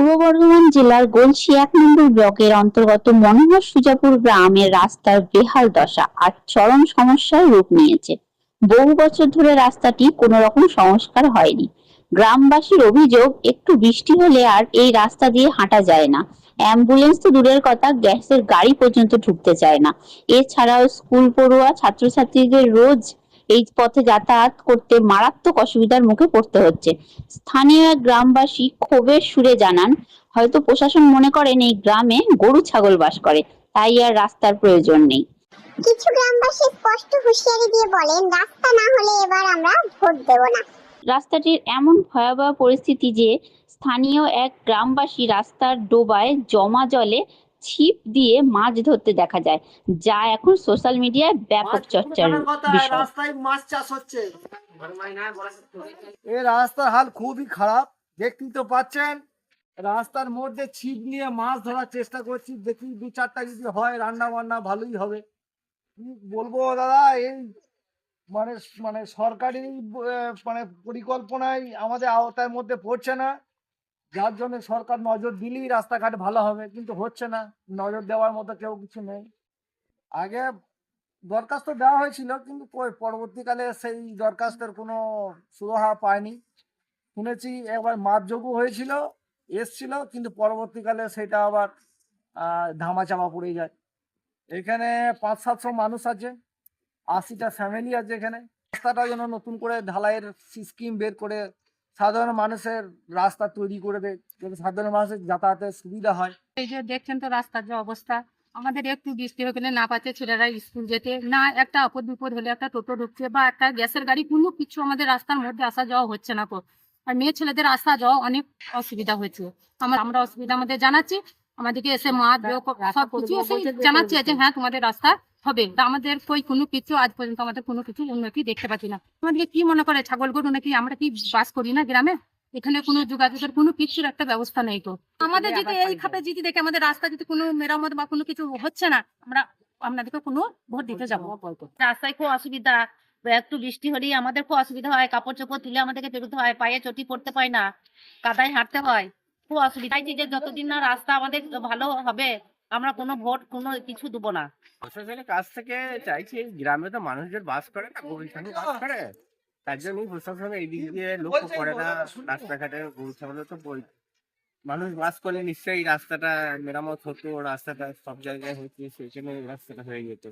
পূর্ব বর্ধমান জেলার গলসি এক নম্বর ব্লকের অন্তর্গত মনোহর সুজাপুর গ্রামের রাস্তার বেহাল দশা আর চরম সমস্যার রূপ নিয়েছে। বহু বছর ধরে রাস্তাটি কোনো রকম সংস্কার হয়নি। গ্রামবাসীর অভিযোগ, একটু বৃষ্টি হলে আর এই রাস্তা দিয়ে হাঁটা যায় না। অ্যাম্বুলেন্স তো দূরের কথা, গ্যাসের গাড়ি পর্যন্ত ঢুকতে চায় না। এছাড়াও স্কুল পড়ুয়া, ছাত্রছাত্রীদের রোজ এই পথে যাতায়াত করতে মারাত্মক অসুবিধার মুখে পড়তে হচ্ছে। স্থানীয় গ্রামবাসী ক্ষোভের সুরে জানান হয়তো প্রশাসন মনে করেন এই গ্রামে গরু ছাগল বাস করে তাই আর রাস্তার প্রয়োজন নেই। কিছু গ্রামবাসী স্পষ্ট হুঁশিয়ারি দিয়ে বলেন রাস্তা না হলে এবার আমরা ভোট দেব না। রাস্তাটির এমন ভয়াবহ পরিস্থিতি যে স্থানীয় এক গ্রামবাসী রাস্তার ডোবায় জমা জলে ছিপ দিয়ে মাছ ধরতে দেখা যায় যা এখন সোশ্যাল মিডিয়ায় ব্যাপক চর্চার বিষয়। রাস্তায় মাছ চাষ হচ্ছে। এই রাস্তার হাল খুবই খারাপ দেখতেই তো পাচ্ছেন। রাস্তার মধ্যে ছিপ নিয়ে মাছ ধরার চেষ্টা করছি দেখি দু চারটা যদি হয় রান্না বান্না ভালোই হবে। কি বলব দাদা এই মানে মানে সরকারি মানে পরিকল্পনায় আমাদের আওতার মধ্যে পড়ছে না। যার জন্য সরকার নজর দিলেই রাস্তাঘাট ভালো হবে কিন্তু হচ্ছে না। নজর দেওয়ার মতো কেউ কিছু নেই। আগে দরখাস্ত দেওয়া হয়েছিল কিন্তু পরবর্তীকালে সেই দরখাস্তের কোনো সুরাহা পায়নি। শুনেছি একবার মাপযোগ্য হয়েছিল এসছিল কিন্তু পরবর্তীকালে সেটা আবার আহ, ধামাচাপা পড়ে যায়। এখানে পাঁচ সাতশো মানুষ আছে আশিটা ফ্যামিলি আছে এখানে। রাস্তাটা যেন নতুন করে ঢালাইয়ের স্কিম বের করে সাধারণ মানুষের রাস্তা তৈরি করে দেয় যাতে সাধারণ মানুষের যাতায়াতের সুবিধা হয়। এই যে দেখছেন তো রাস্তার যে অবস্থা আমাদের একটু বৃষ্টি হয়ে গেলে না পাচ্ছে ছেলেরা স্কুল যেতে না একটা আপদ বিপদ হলে একটা টোটো ঢুকছে বা একটা গ্যাসের গাড়ি কোনো কিছু আমাদের রাস্তার মধ্যে আসা যাওয়া হচ্ছে না কো আর মেয়ে ছেলেদের আসা যাওয়া অনেক অসুবিধা হয়েছে। আমরা আমরা অসুবিধা আমাদের জানাচ্ছি। আমাদেরকে এসে মা সব কিছু এসে জানাচ্ছি যে হ্যাঁ তোমাদের রাস্তা হবে। তা আমাদের কই কোনো কিছু আজ পর্যন্ত আমাদের কোনো কিছু উন্নতি দেখতে পাচ্ছি না। আমাদেরকে কি মনে করে ছাগল গরু নাকি আমরা কি বাস করি না গ্রামে? এখানে কোনো যোগাযোগের কোনো কিছুর একটা ব্যবস্থা নেই তো। আমাদের যদি এই খাপে যদি দেখে আমাদের রাস্তা যদি কোনো মেরামত বা কোনো কিছু হচ্ছে না। আমরা আপনাদেরকে কোনো ভোট দিতে যাব। রাস্তায় খুব অসুবিধা। একটু বৃষ্টি হলেই আমাদের খুব অসুবিধা হয়। কাপড় চোপড় তুলে আমাদেরকে বেরোতে হয়। পায়ে চটি পড়তে পাই না। কাদায় হাঁটতে হয়। খুব অসুবিধা। যতদিন না রাস্তা আমাদের ভালো হবে আমরা কোনো ভোট কোনো কিছু দেবো না। প্রশাসনের কাছ থেকে চাইছি গ্রামে তো মানুষজন বাস করে না গরু ছাগল বাস করে। তার জন্যই প্রশাসন এই দিক দিয়ে লক্ষ্য করে না। রাস্তাঘাটে গরু ছাগল তো বই মানুষ বাস করলে নিশ্চয়ই রাস্তাটা মেরামত হতো রাস্তাটা সব জায়গায় হচ্ছে সেই জন্য রাস্তাটা হয়ে যেত।